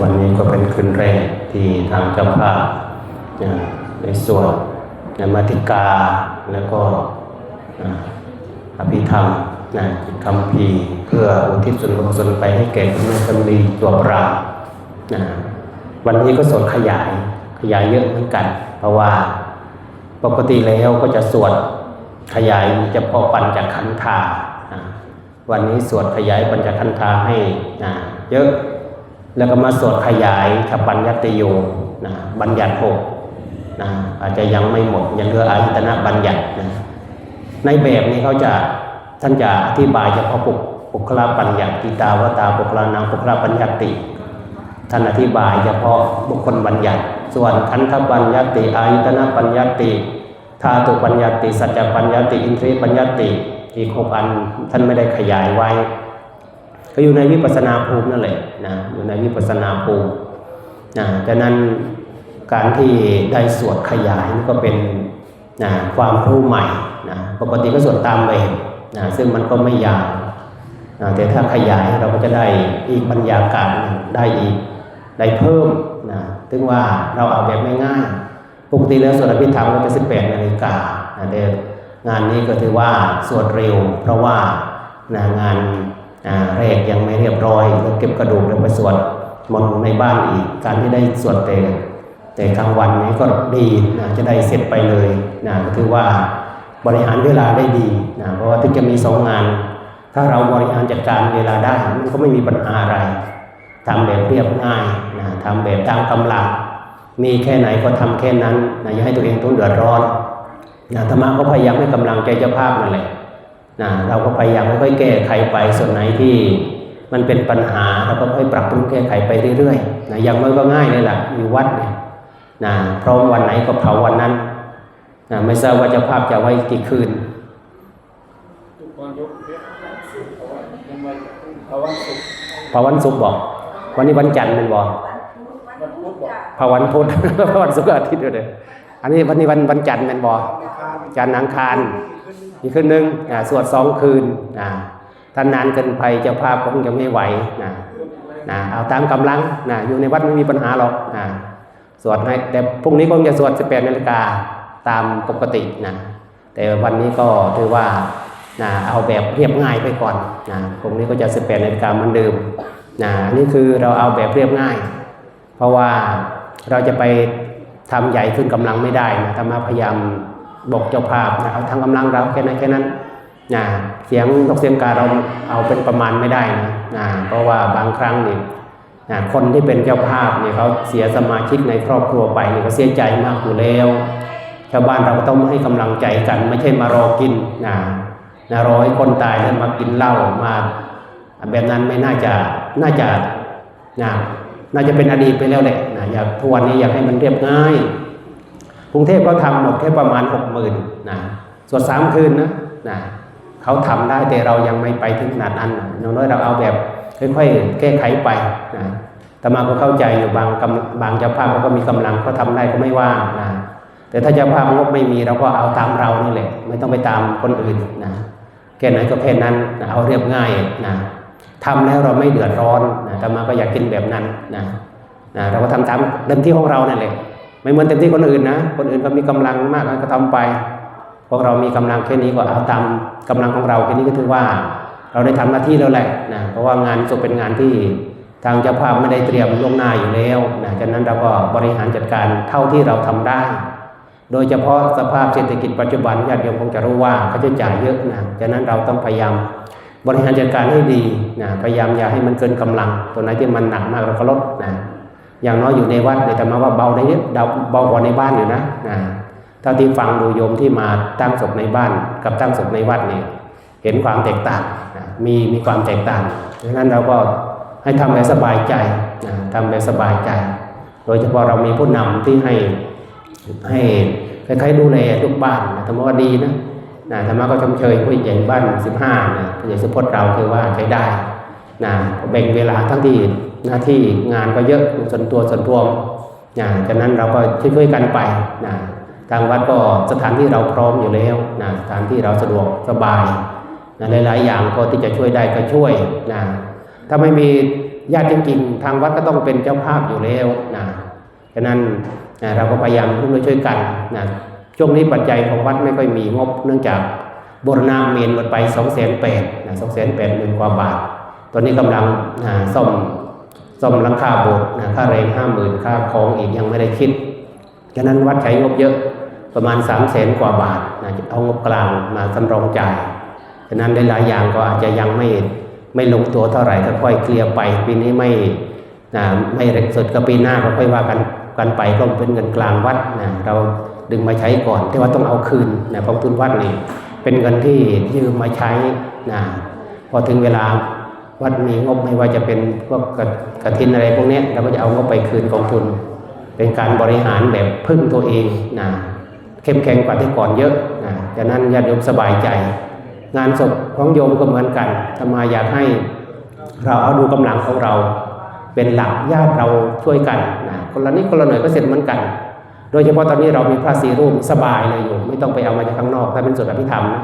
วันนี้ก็เป็นคืนแรกที่ทางเจ้าภาพในส่วนนมาติกาแล้วก็อภิธรรมนะคำพีเพื่ออุทิศส่วนกุศลไปให้แก่คุณแม่คำดีตัวปราบนะวันนี้ก็สวดขยายขยายเยอะเหมือนกัน เพราะว่าปกติแล้วก็จะสวดขยายเฉพาะปัญจากขันธา วันนี้สวดขยายปัญจขันธาให้นะเยอะ แล้วก็มาสวดขยายขปัญญติโยนะบัญญัติหกนะอาจจะยังไม่หมดยังเหลืออายตนะบัญญัตินะในแบบนี้เขาจะท่านจะอธิบายเฉพาะปุกปุคละปัญญัติตาวตาปุคละนางปุคละปัญญัติท่านอธิบายเฉพาะบุคคลบัญญัติ ส่วนขันธปัญญัติอายตนะปัญญัติธาตุปัญญัติ สัจจปัญญัติ อินทรีย์ปัญญัติ อีกหกอันท่านไม่ได้ขยายไว้ ก็อยู่ในวิปัสนาภูมินั่นแหละนะอยู่ในวิปัสนาภูมินะดังนั้นการที่ได้สวดขยายนี่ก็เป็นนะความรู้ใหม่นะปกติก็สวดตามแบบนะซึ่งมันก็ไม่ยาวนะแต่ถ้าขยายเราก็จะได้อีกบรรยากาศหนึ่งได้อีกได้เพิ่มนะถึงว่าเราเอาแบบง่ายๆปกติแล้วสวดอภิธรรมก็จะ18นาฬิกานะแต่ งานนี้ก็ถือว่าสวดเร็ว เพราะว่านะงานแรกยังไม่เรียบร้อยแล้วเก็บกระดูกแล้วไปสวดมนต์ในบ้านอีก การที่ได้สวดแต่แต่กลางวันนี้ก็ดีนะจะได้เสร็จไปเลยนะก็ถือว่าบริหารเวลาได้ดีนะเพราะว่าถึงจะมีสองงาน ถ้าเราบริหารจัดการเวลาได้มันก็ไม่มีปัญหาอะไรทำแบบเรียบง่ายนะทำแบบตามกำลังมีแค่ไหนก็ทำแค่นั้นนะอย่าให้ตัวเองต้องเดือดร้อน นะธรรมะก็พยายามให้กำลังใจเจ้าภาพนั่นแหละนะเราก็พยายามค่อยๆแก้ไขไปส่วนไหนที่มันเป็นปัญหาเราก็ค่อยปรับปรุงแก้ไขไปเรื่อยๆนะอย่างน้อยก็ง่ายเลยล่ะอยู่วัดเนี่ยนะพร้อมวันไหนก็เผาวันนั้นนะไม่ทราบว่าเจะภาพจะไว้กี่คืนทุกคนยกเรียกภาวะยังไงภาวะสุขเผาวันศุกร์บอก วันนี้วันจันทร์เป็นบอกวันพุธบอกเผาวันพุธเผาวันศุกร์อาทิตย์ด้วยเด้ออันนี้วันนี้วันวันจันทร์เป็นบอกในคาน จันทร์อังคารอีกคืนหนึ่งอ่าสวดสองคืนอ่าถ้านานเกินไปเจ้าภาพก็คงจะไม่ไหวนะนะเอาตามกำลังนะอยู่ในวัดไม่มีปัญหาหรอกนะสวดให้แต่พรุ่งนี้คงจะสวด 18นาฬิกาตามปกตินะแต่วันนี้ก็ถือว่านะเอาแบบเรียบง่ายไปก่อนนะพรุ่งนี้ก็จะ 18นาฬิกาเหมือนเดิมนะอันนี้คือเราเอาแบบเรียบง่าย เพราะว่าเราจะไปทำใหญ่ขึ้นกำลังไม่ได้นะธรรมาพยายาม บอกเจ้าภาพนะเอาทางกำลังเราแค่นั้นแค่นั้นนะเสียงนกเสียงกาเราเอาเป็นประมาณไม่ได้นะนะเพราะว่าบางครั้งนี่นะคนที่เป็นเจ้าภาพเนี่ยเขาเสียสมาชิกในครอบครัวไปเนี่ยเขาเสียใจมากอยู่แล้ว ชาวบ้านเราก็ต้องให้กำลังใจกัน ไม่ใช่มารอกินนะนะรอให้คนตายแล้วมากินเหล้ามาแบบนั้นไม่น่าจะน่าจะนะน่าจะเป็นอดีตไปแล้วแหละนะอยากทุกวันนี้อยากให้มันเรียบง่าย กรุงเทพก็ทำหมดแค่ประมาณหกหมื่นนะส่วนสามคืนนะนะเขาทำได้แต่เรายังไม่ไปถึงขนาดนั้นนะอย่างน้อยเราเอาแบบค่อยๆแก้ไขไปนะแต่มาก็เข้าใจอยู่บางกำบางเจ้าภาพเขาก็มีกำลังเขาทำได้ก็ไม่ว่านะแต่ถ้าเจ้าภาพงบไม่มีเราก็เอาตามเรานี่แหละ ไม่ต้องไปตามคนอื่นนะแค่ไหนก็แค่นั้นนะเอาเรียบง่ายนะทำแล้วเราไม่เดือดร้อนนะแต่มาก็อยากกินแบบนั้นนะนะเราก็ทำตามเต็มที่ของเรานั่นแหละ ไม่เหมือนเต็มที่คนอื่นนะ คนอื่นก็มีกำลังมากก็ทำไป พวกเรามีกำลังแค่นี้ก็เอาตามกำลังของเราแค่นี้ก็ถือว่า เราได้ทำหน้าที่แล้วแหละนะเพราะว่างานศพเป็นงานที่ทางเจ้าภาพไม่ได้เตรียมล่วงหน้าอยู่แล้วนะฉะนั้นเราก็บริหารจัดการเท่าที่เราทำได้ โดยเฉพาะสภาพเศรษฐกิจปัจจุบันญาติโยมคงจะรู้ว่าเขาจะจ่ายเยอะนะฉะนั้นเราต้องพยายามบริหารจัดการให้ดีนะพยายามอย่าให้มันเกินกำลัง ตัวไหนที่มันหนักมากเราก็ลดนะ อย่างน้อยอยู่ในวัดเนี่ยแต่มาว่าเบาได้เยอะเบากว่าในบ้านอยู่นะนะเท่าที่ฟังดูโยมที่มาตั้งศพในบ้าน กับตั้งศพในวัดเนี่ยเห็นความแตกต่างนะมีมีความแตกต่างดังนั้นเราก็ให้ทำแบบสบายใจนะทำแบบสบายใจ โดยเฉพาะเรามีผู้นำที่ให้ให้คล้ายๆดูแลทุกบ้านนะธรรมว่าดีนะนะธรรมะก็ชมเชยผู้ใหญ่บ้านสิบห้านะผู้ใหญ่สุพจน์เราคือว่าใช้ได้ นะแบ่งเวลาทั้งที่หน้าที่งานก็เยอะส่วนตัวส่วนรวมนะฉะนั้นเราก็ช่วยกันไปนะทางวัดก็สถานที่เราพร้อมอยู่แล้วนะสถานที่เราสะดวกสบายนะหลาย ๆ อย่างก็ที่จะช่วยได้ก็ช่วยนะถ้าไม่มีญาติจริงๆทางวัดก็ต้องเป็นเจ้าภาพอยู่แล้วนะฉะนั้นนะเราก็พยายามร่วมด้วยช่วยกันนะช่วงนี้ปัจจัยของวัดไม่ค่อยมีงบเนื่องจากบรณะเมนหมดไป2องแสนแปดนะสองแสนแปดหมื่นกว่าบาท ตอนนี้กำลังนะซ่อมซ่อมหลังคาโบสถ์นะค่าแรงห้าหมื่นค่าของอีกยังไม่ได้คิดฉะนั้นวัดใช้งบเยอะประมาณ3ามแสนกว่าบาทนะจะเอางบกลางมาสำรองจ่ายฉะนั้นหลายๆอย่างก็อาจจะยังไม่ไม่ลงตัวเท่าไหร่ค่อยๆเคลียร์ไปปีนี้ไม่นะไม่เร็วสุดก็ปีหน้าก็ค่อยว่ากันกันไปก็เป็นเงินกลางวัดนะเราดึงมาใช้ก่อนแต่ว่าต้องเอาคืนนะกองทุนวัดนี่เป็นเงินที่ยืมมาใช้นะพอถึงเวลา วัดมีงบไม่ว่าจะเป็นพวกกฐกฐินอะไรพวกนี้เราก็จะเอางบไปคืนกองทุน เป็นการบริหารแบบพึ่งตัวเองนะเข้มแข็งกว่าที่ก่อนเยอะนะจากนั้นญาติโยมสบายใจ งานศพของโยมก็เหมือนกันธรรมาอยากให้เราเอาดูกำลังของเรา เป็นหลักญาติเราช่วยกันนะคนละนิดคนละหน่อยก็เสร็จเหมือนกัน โดยเฉพาะตอนนี้เรามีพระสีรูปสบายเลยโยมไม่ต้องไปเอามาจากข้างนอกถ้าเป็นส่วนอภิธรรมนะ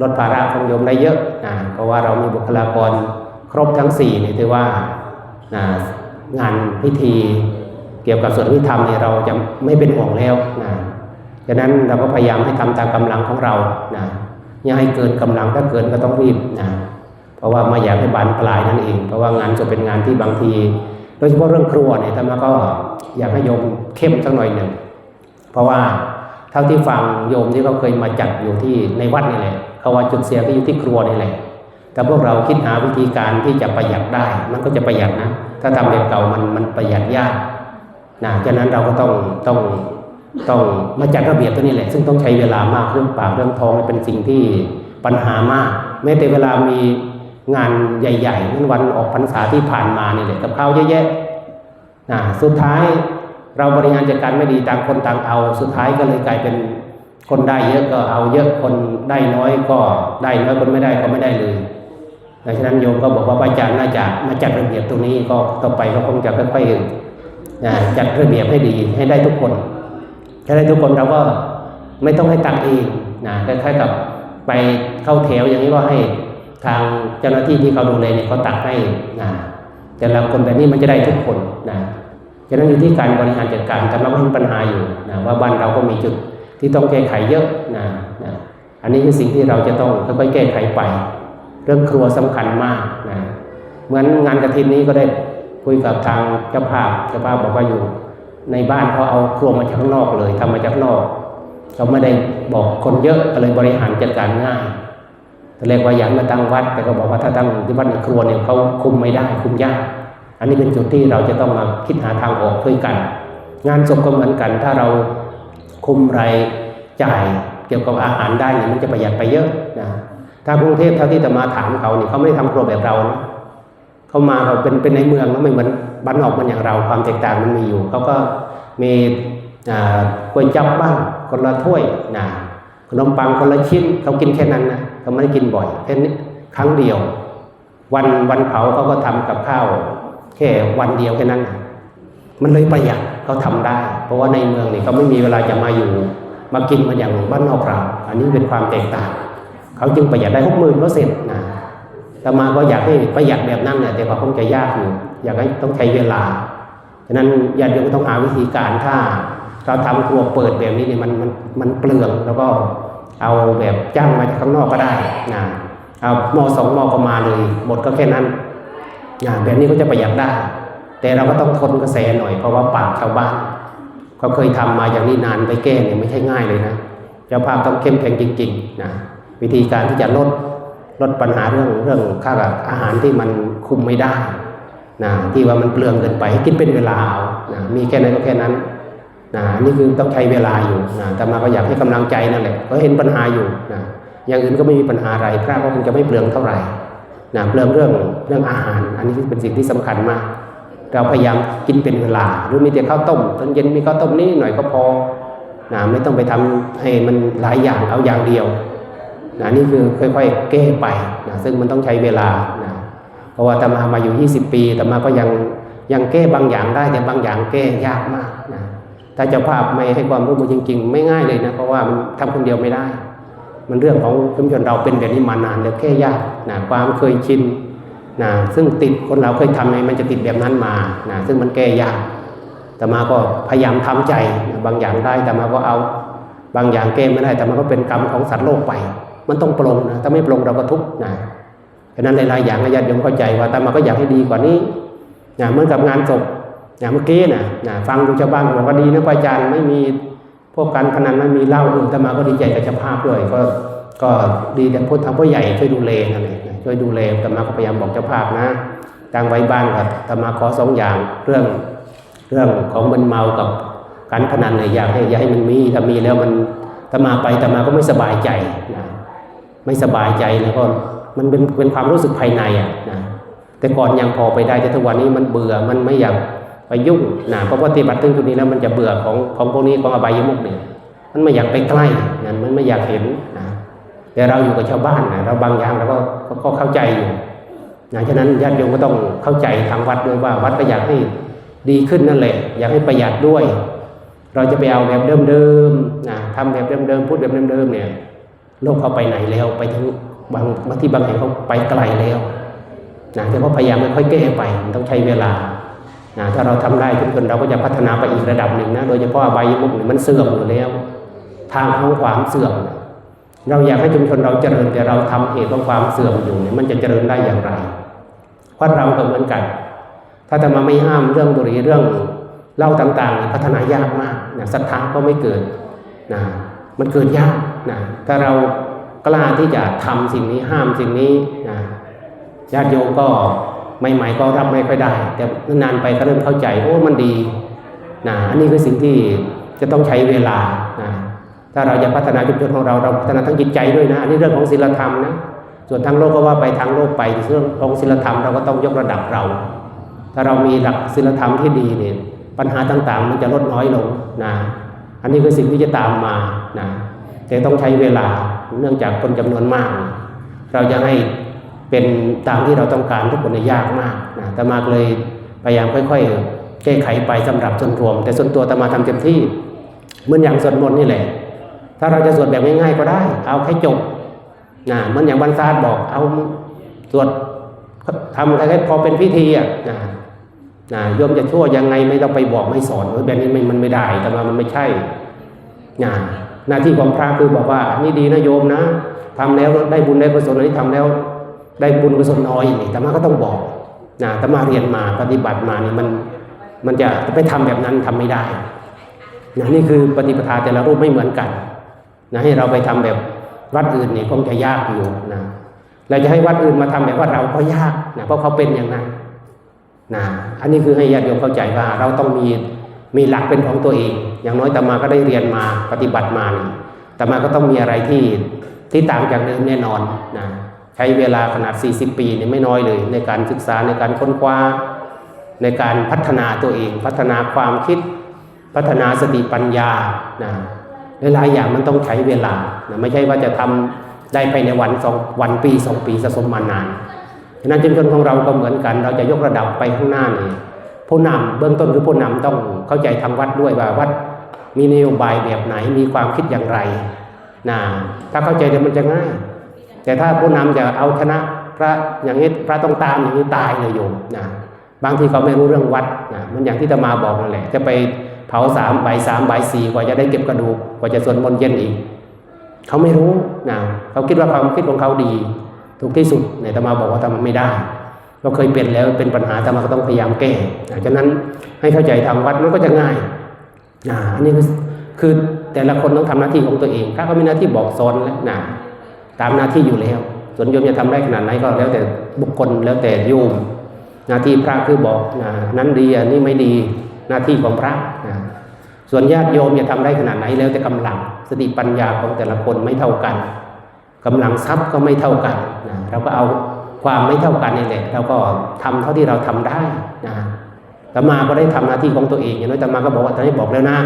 ลดภาระของโยมได้เยอะนะเพราะว่าเรามีบุคลากร รบทั้งสี่นี่ถือว่างานพิธีเกี่ยวกับส่วนที่ทำเนี่ยเราจะไม่เป็นห่วงแล้วนะฉะนั้นเราก็พยายามให้ทำตามกำลังของเรานะอย่าให้เกินกำลังถ้าเกินก็ต้องรีบนะเพราะว่าไม่อยากให้บานปลายนั่นเอง เพราะว่างานจะเป็นงานที่บางที โดยเฉพาะเรื่องครัวเนี่ยธรรมะก็อยากให้โยมเข้มสักหน่อยหนึ่งเพราะว่าเท่าที่ฟังโยมที่เขาเคยมาจัดอยู่ที่ในวัดนี่แหละเขาว่าจุดเสียก็อยู่ที่ครัวนี่แหละ แต่พวกเราคิดหาวิธีการที่จะประหยัดได้ มันก็จะประหยัดนะ ถ้าทำแบบเก่ามันมันประหยัดยากนะฉะนั้นเราก็ต้องต้องต้องมาจัดระเบียบตัวนี้แหละ ซึ่งต้องใช้เวลามากเรื่องปากเรื่องท้องเป็นสิ่งที่ปัญหามากแม้แต่เวลามีงานใหญ่ๆนั้นวันออกพรรษาที่ผ่านมานี่แหละกับข้าวเยอะแยะนะสุดท้ายเราบริหารจัดการไม่ดีต่างคนต่างเอา สุดท้ายก็เลยกลายเป็นคนได้เยอะก็เอาเยอะคนได้น้อยก็ได้น้อยคนไม่ได้ก็ไม่ได้เลย ดังนั้นโยมก็บอกว่าพระอาจารย์น่าจะมาจัดระเบียบตรงนี้ก็ต่อไปก็คงจะค่อยๆจัดระเบียบให้ดีให้ได้ทุกคนถ้าได้ทุกคนเราก็ไม่ต้องให้ตังค์เองนะคล้ายๆกับไปเข้าแถวอย่างนี้ก็ให้ทางเจ้าหน้าที่ที่เขาดูแลเนี่ยเขาตักให้นะแต่ละคนแบบนี้มันจะได้ทุกคนนะฉะนั้นอยู่ที่การบริหารจัดการแต่เราก็มีปัญหาอยู่นะว่าบ้านเราก็มีจุดที่ต้องแก้ไขเยอะนะนะอันนี้คือสิ่งที่เราจะต้องค่อยๆแก้ไขไป เรื่องครัวสำคัญมากนะเหมือนงานกระถินนี้ก็ได้คุยกับทางเจ้าภาพเจ้าภาพบอกว่าอยู่ ในบ้านเขาเอาครัวมาจากข้างนอกเลยทำมาจากนอกเขาไม่ได้บอกคนเยอะก็เลยบริหารจัดการง่ายตอนแรกว่าอยากมาตั้งวัด แต่ก็บอกว่าถ้าตั้งที่วัดในครัวเนี่ยเขาคุมไม่ได้คุมยากอันนี้เป็นจุดที่เราจะต้องมาคิดหาทางออกช่วยกัน งานศพก็เหมือนกัน ถ้าเราคุมรายจ่ายเกี่ยวกับอาหารได้เนี่ยมันจะประหยัดไปเยอะนะ ถ้ากรุงเทพเท่าที่จะมาถามเขาเนี่ยเขาไม่ได้ทำครัวแบบเรานะเขามาเขาเป็นเป็นในเมืองแล้วไม่เหมือนบ้านนอกมันอย่างเราความแตกต่างมันมีอยู่เขาก็มีก๋วยจับบ้างคนละถ้วยนะขนมปังคนละชิ้นเขากินแค่นั้นนะเขาไม่ได้กินบ่อยแค่นี้ครั้งเดียว วันวันเผาเขาก็ทำกับข้าวแค่วันเดียวแค่นั้น มันเลยประหยัดเขาทำได้ เพราะว่าในเมืองนี่เขาไม่มีเวลาจะมาอยู่ มากินมาอย่างบ้านนอกเราอันนี้เป็นความแตกต่าง เขาจึงประหยัดได้หกหมื่นก็เสร็จนะแต่มาก็อยากให้ประหยัดแบบนั้นเนี่ยแต่ว่าคงจะยากอยู่อยากให้ต้องใช้เวลาฉะนั้นญาติโยมก็ต้องหาวิธีการถ้าเราทำครัวเปิดแบบนี้เนี่ยมันมันมันเปลืองแล้วก็เอาแบบจ้างมาจากข้างนอกก็ได้นะเอาหม้อสองหม้อก็มาเลยหมดก็แค่นั้นนะแบบนี้ก็จะประหยัดได้ แต่เราก็ต้องทนกระแสหน่อยเพราะว่าปากชาวบ้านเขาเคยทำมาอย่างนี้นานไปแก้เนี่ยไม่ใช่ง่ายเลยนะเจ้าภาพต้องเข้มแข็งจริงๆนะ วิธีการที่จะลดลดปัญหาเรื่องเรื่องค่าอาหารที่มันคุมไม่ได้นะที่ว่ามันเปลืองเกินไปให้กินเป็นเวลาเอานะมีแค่นั้นก็แค่นั้นนะนี่คือต้องใช้เวลาอยู่นะแต่มาก็อยากให้กำลังใจนั่นแหละก็เห็นปัญหาอยู่นะอย่างอื่นก็ไม่มีปัญหาอะไรพระก็คงจะไม่เปลืองเท่าไหร่นะเปลืองเรื่องเรื่องอาหาร อันนี้เป็นสิ่งที่สำคัญมาก เราพยายามกินเป็นเวลา หรือมีแต่ข้าวต้มตอนเย็นมีข้าวต้มนิดหน่อยก็พอนะไม่ต้องไปทำให้มันหลายอย่างเอาอย่างเดียว นะนี่คือค่อยๆแก้ไปนะซึ่งมันต้องใช้เวลานะเพราะว่าตมามาอยู่ 20 ปีตมาก็ยังยังแก้บางอย่างได้แต่บางอย่างแก้ยากมากนะถ้าเจ้าภาพไม่ให้ความร่วมมือจริง ๆ ไม่ง่ายเลยนะเพราะว่ามันทำคนเดียวไม่ได้ มันเรื่องของชุมชนเราเป็นแบบนี้มานานแล้วแก้ยากนะความเคยชินนะซึ่งติดคนเราเคยทำไงมันจะติดแบบนั้นมานะซึ่งมันแก้ยากแต่มาก็พยายามทำใจบางอย่างได้แต่มาก็เอา บางอย่างแก้ไม่ได้แต่มันก็เป็นกรรมของสัตว์โลกไป มันต้องปลงนะถ้าไม่ปลงเราก็ทุกข์นะฉะนั้นหลายๆอย่างญาติโยมเข้าใจว่าแต่มาก็อยากให้ดีกว่านี้นะเหมือนกับงานศพอย่างเมื่อกี้นะนะฟังดูชาวบ้านบอกว่าดีนะพระอาจารย์ไม่มีพวกการพนันไม่มีเหล้าอื่นแต่มาก็ดีใจกับเจ้าภาพด้วยก็ก็ดีแต่พูดทางผู้ใหญ่ช่วยดูแลนั่นเองนะช่วยดูแลแต่มาก็พยายามบอกเจ้าภาพนะทางไว้บ้านกับแต่มาขอสองอย่างเรื่องเรื่องของมันเมากับการพนันเนี่ยอยากให้อย่าให้มันมีถ้ามีแล้วมันถ้ามาไปต่มาก็ไม่สบายใจนะ ไม่สบายใจแล้วก็มันเป็นเป็นความรู้สึกภายในอะนะแต่ก่อนยังพอไปได้แต่ทุกวันนี้มันเบื่อมันไม่อยากไปยุ่งนะเพราะปฏิบัติถึงจุดนี้แล้วมันจะเบื่อของของพวกนี้ของอบายมุกเนี่ยมันไม่อยากไปใกล้นะมันไม่อยากเห็นนะแต่เราอยู่กับชาวบ้านนะเราบางอย่างเราก็ก็ก็เข้าใจอยู่นะฉะนั้นญาติโยมก็ต้องเข้าใจทางวัดด้วยว่า วัดก็อยากให้ดีขึ้นนั่นแหละ อยากให้ประหยัดด้วย เราจะไปเอาแบบเดิมๆนะทำแบบเดิมๆพูดแบบเดิมๆเนี่ย โลกเขาไปไหนแล้ว ไปถึงบางบางที่บางแห่งเขาไปไกลแล้วนะแต่เขาพยายามค่อยๆแก้ไปมันต้องใช้เวลานะถ้าเราทำได้ทุกคนเราก็จะพัฒนาไปอีกระดับหนึ่งนะโดยเฉพาะอบยมุกเนี่ยมันเสื่อมอยู่แล้ว ทางของความเสื่อม เราอยากให้ชุมชนเราเจริญแต่เราทำเหตุของความเสื่อมอยู่เนี่ยมันจะเจริญได้อย่างไรเพราะเราก็เหมือนกัน ถ้าแต่มาไม่ห้ามเรื่องบุหรี่เรื่องเล้าต่างๆ พัฒนายากมากนะศรัทธาก็ไม่เกิดนะมันเกิดยาก นะถ้าเรากล้าที่จะทำสิ่งนี้ห้ามสิ่งนี้นะญาติโยมก็ใหม่ๆก็รับไม่ค่อยได้ แต่นานไปก็เริ่มเข้าใจโอ้มันดีนะอันนี้คือสิ่งที่จะต้องใช้เวลานะถ้าเราจะพัฒนาชุมชนของเราเราพัฒนาทั้งจิตใจด้วยนะอันนี้เรื่องของศีลธรรมนะส่วนทางโลกก็ว่าไปทางโลกไปเรื่องของศีลธรรมเราก็ต้องยกระดับเรา ถ้าเรามีหลักศีลธรรมที่ดีเนี่ยปัญหาต่างๆ มันจะลดน้อยลงนะอันนี้คือสิ่งที่จะตามมานะ แต่ต้องใช้เวลาเนื่องจากคนจำนวนมาก เราจะให้เป็นตามที่เราต้องการทุกคนยากมากนะแต่มาเลยพยายามค่อย ๆ แก้ไขไปสำหรับส่วนรวม แต่ส่วนตัวตมาทำเต็มที่เหมือนอย่างสวดมนต์นี่แหละ ถ้าเราจะสวดแบบง่ายๆก็ได้ เอาแค่จบนะเหมือนอย่างบรรซาดบอกเอาสวดทำอะไรพอเป็นพิธีอะนะนะโยมจะชั่วยังไงไม่ต้องไปบอกไม่สอนเออแบบนี้มันมันไม่ได้แต่ว่ามันไม่ใช่นะ หน้าที่ของพระคือบอกว่านี่ดีนะโยมนะทำแล้วได้บุญได้กุศลอันนี้ทำแล้ว ได้บุญกุศลน้อยนี้แต่มาก็ต้องบอกนะแต่มาเรียนมาปฏิบัติมานี่มันมันจะไปทำแบบนั้นทำไม่ได้นะนี่คือปฏิปทาแต่ละรูปไม่เหมือนกันนะให้เราไปทำแบบวัดอื่นนี่คงจะยากอยู่นะเราจะให้วัดอื่นมาทำแบบว่าเราก็ยากนะเพราะเขาเป็นอย่างนั้นนะอันนี้คือให้ญาติโยมเข้าใจว่าเราต้องมี มีหลักเป็นของตัวเอง อย่างน้อยตมาก็ได้เรียนมาปฏิบัติมานี่แต่มาก็ต้องมีอะไรที่ที่ต่างจากเดิมแน่นอนนะใช้เวลาขนาด 40 ปีนี่ไม่น้อยเลย ในการศึกษาในการค้นคว้า ในการพัฒนาตัวเอง พัฒนาความคิด พัฒนาสติปัญญานะหลายอย่างมันต้องใช้เวลานะไม่ใช่ว่าจะทำได้ภายในวันสองวันปีสองปีสะสมมานานฉะนั้นชุมชนของเราก็เหมือนกัน เราจะยกระดับไปข้างหน้าเนี่ย ผู้นำเบื้องต้นคือผู้นำต้องเข้าใจทางวัดด้วยว่าวัดมีนโยบายแบบไหนมีความคิดอย่างไรนะถ้าเข้าใจเดี๋ยวมันจะง่าย แต่ถ้าผู้นำจะเอาชนะพระอย่างนี้พระต้องตามอย่างนี้ตายเลยโยมนะบางทีเขาไม่รู้เรื่องวัดนะมันอย่างที่ตมาบอกนั่นแหละ จะไปเผาสามใบสามใบสี่กว่าจะได้เก็บกระดูกกว่าจะสวดมนต์เย็นอีก เขาไม่รู้นะเขาคิดว่าความคิดของเขาดี ถูกที่สุดเนี่ยตมาบอกว่าทำไม่ได้ เราเคยเป็นแล้วเป็นปัญหาแต่มาก็ต้องพยายามแก้นะฉะนั้นให้เข้าใจทางวัดมันก็จะง่ายอันนี้คือคือแต่ละคนต้องทำหน้าที่ของตัวเองพระก็มีหน้าที่บอกสอนแล้วนะตามหน้าที่อยู่แล้ว ส่วนโยมจะทำได้ขนาดไหนก็แล้วแต่บุคคลแล้วแต่โยม หน้าที่พระคือบอกนะนั้นดีอันนี้ไม่ดีหน้าที่ของพระนะส่วนญาติโยมจะทำได้ขนาดไหนแล้วแต่กำลังสติปัญญาของแต่ละคนไม่เท่ากันกำลังทรัพย์ก็ไม่เท่ากันนะเราก็เอา ความไม่เท่ากันนี่แหละเราก็ทำเท่าที่เราทำได้นะตมาก็ได้ทำหน้าที่ของตัวเองอย่างน้อยตมาก็บอกว่าตอนนี้บอกแล้วนะ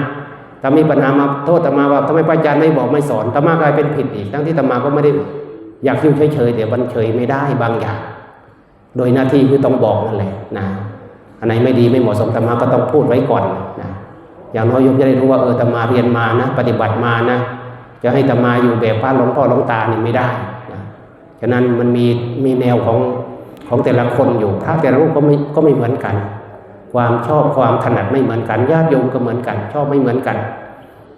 ถ้ามีปัญหามาโทษตมาว่าทำไมพระอาจารย์ไม่บอกไม่สอนตมากลายเป็นผิดอีกทั้งที่ตมาก็ไม่ได้อยากอยู่เฉยๆแต่มันเฉยไม่ได้บางอย่าง โดยหน้าที่คือต้องบอกนั่นแหละนะอันไหนไม่ดีไม่เหมาะสมตมาก็ต้องพูดไว้ก่อนนะอย่างน้อยโยมจะได้รู้ว่าเออตมาเรียนมานะ ปฏิบัติมานะจะให้ตมาอยู่แบบพระหลวงพ่อหลวงตานี่ไม่ได้ ฉะนั้นมันมีมีแนวของขของแต่ละคนอยู่พระแต่ละรูปก็ไม่ก็ไม่เหมือนกัน ความชอบความถนัดไม่เหมือนกันญาติโยมก็เหมือนกัน ชอบไม่เหมือนกัน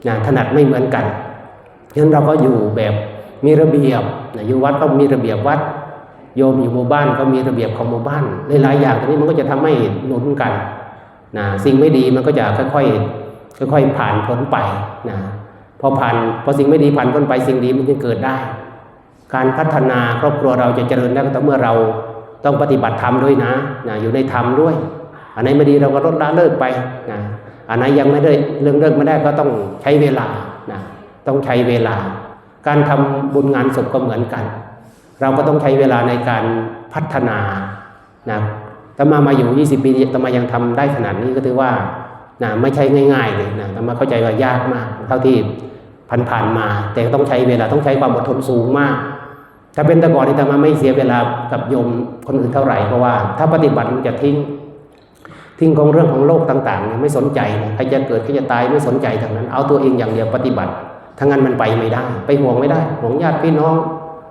นะถนัดไม่เหมือนกันฉะนั้นเราก็อยู่แบบมีระเบียบนะอยู่วัดก็มีระเบียบวัด โยมอยู่หมู่บ้านก็มีระเบียบของหมู่บ้านหลายๆอย่างตรงนี้มันก็จะทำให้หนุนกันนะสิ่งไม่ดีมันก็จะค่อยๆค่อย ๆ ผ่านพ้นไปนะพอผ่านพอสิ่งไม่ดีผ่านพ้นไปสิ่งดีมันจะเกิดได้ การพัฒนาครอบครัวเราจะเจริญได้ก็ต่อเมื่อเราต้องปฏิบัติธรรมด้วยนะนะอยู่ในธรรมด้วย อันไหนไม่ดีเราก็ลดละเลิกไปนะอันไหนยังไม่ได้เรื่องเลิกไม่ได้ก็ต้องใช้เวลานะต้องใช้เวลา การทำบุญงานศพก็เหมือนกัน เราก็ต้องใช้เวลาในการพัฒนานะแต่มามาอยู่ 20 ปีต่มายังทำได้ขนาดนี้ก็ถือว่านะไม่ใช่ง่าย ๆ เลยนะแต่มาเข้าใจว่ายากมาก เท่าที่ผ่านๆมา แต่ต้องใช้เวลาต้องใช้ความอดทนสูงมาก ถ้าเป็นแต่ก่อนนี่แต่มาไม่เสียเวลากับโยมคนอื่นเท่าไหร่เพราะว่า ถ้าปฏิบัติมันจะทิ้ง ทิ้งของเรื่องของโลกต่างๆไม่สนใจใครจะเกิดใครจะตายไม่สนใจทั้งนั้น เอาตัวเองอย่างเดียวปฏิบัติทั้งนั้นมันไปไม่ได้ ไปห่วงไม่ได้ห่วงญาติพี่น้อง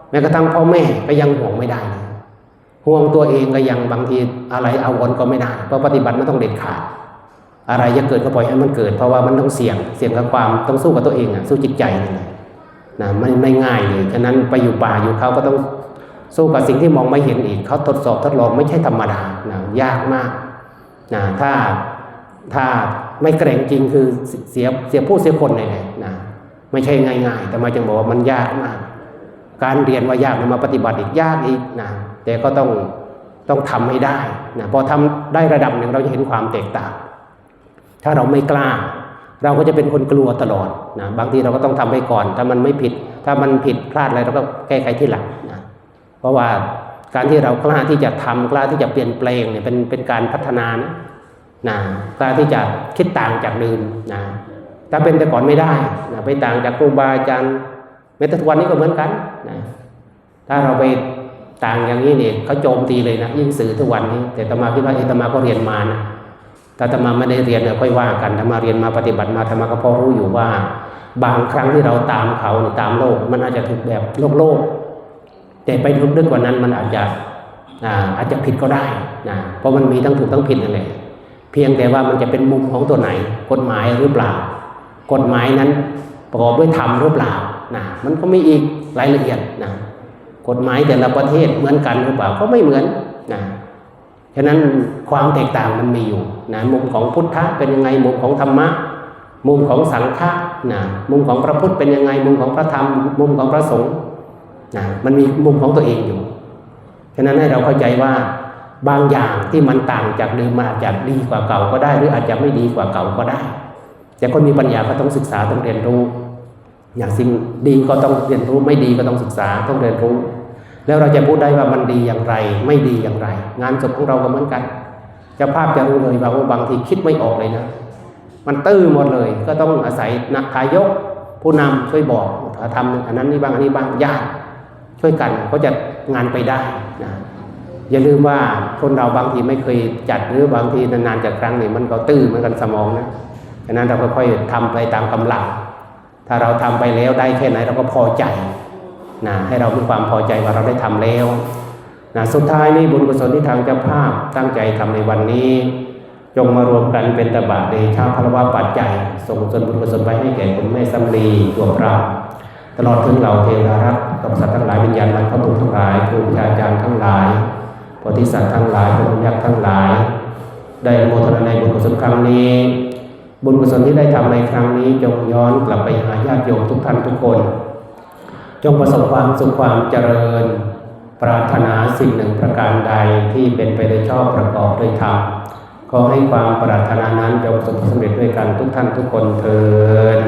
แม้กระทั่งพ่อแม่ก็ยังห่วงไม่ได้เลยห่วงตัวเองก็ยังบางทีอะไรเอาวนก็ไม่ได้เพราะปฏิบัติไมันต้องเด็ดขาดอะไรจะเกิดก็ปล่อยให้มันเกิด เพราะว่ามันต้องเสี่ยงเสี่ยงกับความต้องสู้กับตัวเองอะสู้จิตใจนี่แหละ นะไม่ไม่ง่ายเลยฉะนั้นไปอยู่ป่าอยู่เขาก็ต้องสู้กับสิ่งที่มองไม่เห็นอีกเขาทดสอบทดลองไม่ใช่ธรรมดานะยากมากนะถ้าถ้าไม่เกรงจริงคือเสียเสียผู้เสียคนเลยนะไม่ใช่ง่าย ๆ แต่มาจึงบอกว่ามันยากมาก การเรียนว่ายากมาปฏิบัติอีกยากอีกนะแต่ก็ต้องต้องทำให้ได้นะพอทำได้ระดับหนึ่งเราจะเห็นความแตกต่าง ถ้าเราไม่กล้า เราก็จะเป็นคนกลัวตลอดนะบางทีเราก็ต้องทำไปก่อน ถ้ามันไม่ผิด ถ้ามันผิดพลาดอะไรเราก็แก้ไขที่หลังนะเพราะว่าการที่เรากล้าที่จะทำกล้าที่จะเปลี่ยนแปลงเนี่ยเป็นเป็นการพัฒนานะนะกล้าที่จะคิดต่างจากเดิมนะถ้าเป็นแต่ก่อนไม่ได้นะไปต่างจากครูบาอาจารย์แม้แต่ทุกวันนี้ก็เหมือนกันนะถ้าเราไปต่างอย่างนี้เนี่ยเขาโจมตีเลยนะยิ่งสื่อทุกวันนี้ แต่ตมาคิดว่าเออตมาก็เรียนมานะ ถ้าธรรมาไม่ได้เรียนเนี่ยค่อยว่ากันธรรมาเรียนมาปฏิบัติมาธรรมาก็พอรู้อยู่ว่า บางครั้งที่เราตามเขาตามโลก มันอาจจะถูกแบบโลกโลก แต่ไปลึกๆกว่านั้นมันอาจจะอาอาจจะผิดก็ได้นะเพราะมันมีทั้งถูกทั้งผิดนั่นแหละเพียงแต่ว่ามันจะเป็นมุมของตัวไหน กฎหมายหรือเปล่า กฎหมายนั้นประกอบด้วยธรรมหรือเปล่านะมันก็มีอีกรายละเอียดนะกฎหมายแต่ละประเทศเหมือนกันหรือเปล่าก็ไม่เหมือนนะ ฉะนั้นความแตกต่างมันมีอยู่นะมุมของพุทธะเป็นยังไงมุมของธรรมะ มุมของสังฆะนะมุมของพระพุทธเป็นยังไง มุมของพระธรรม มุมของพระสงฆ์นะมันมีมุมของตัวเองอยู่ฉะนั้นให้เราเข้าใจว่าบางอย่างที่มันต่างจากเดิมมันอาจจะดีกว่าเก่าก็ได้ หรืออาจจะไม่ดีกว่าเก่าก็ได้ แต่คนมีปัญญาก็ต้องศึกษาต้องเรียนรู้ อย่างสิ่งดีก็ต้องเรียนรู้ไม่ดีก็ต้องศึกษาต้องเรียนรู้ แล้วเราจะพูดได้ว่ามันดีอย่างไร ไม่ดีอย่างไร งานศพของเราก็เหมือนกันจ้าภาพจะรู้เลยว่าบางทีคิดไม่ออกเลยนะ มันตื้อหมดเลย ก็ต้องอาศัยนักทายก ผู้นำช่วยบอกทำอันนั้นนี่บ้างอันนี้บ้างญาติช่วยกันก็จะงานไปได้นะอย่าลืมว่าคนเราบางทีไม่เคยจัดหรือบางทีนานๆจัดครั้งนี่มันก็ตื้อเหมือนกันสมองนะฉะนั้นเราค่อยๆทำไปตามกำลังถ้าเราทำไปแล้วได้แค่ไหนเราก็พอใจ นะให้เรามีความพอใจว่าเราได้ทำแล้วนะสุดท้ายนี้บุญกุศลที่ทางเจ้าภาพตั้งใจทำในวันนี้ จงมารวมกันเป็นตบะเดชาพลวะปัจจัยส่งส่วนบุญกุศลไปให้แก่คุณแม่สำลีตัวเราตลอดถึงเหล่าเทวรักษ์กับสัตว์ทั้งหลายวิญญาณมันพระบุตรทั้งหลายครูบาอาจารย์ทั้งหลายโพธิสัตว์ทั้งหลายพระยักษ์ทั้งหลาย ได้โมทนาในบุญกุศลครั้งนี้ บุญกุศลที่ได้ทำในครั้งนี้จงย้อนกลับไปหาญาติโยมทุกท่านทุกคน จงประสบความสุขความเจริญ ปรารถนาสิ่งหนึ่งประการใดที่เป็นไปโดยชอบประกอบด้วยธรรมขอให้ความปรารถนานั้นจงสมสำเร็จด้วยกันทุกท่านทุกคนเทิน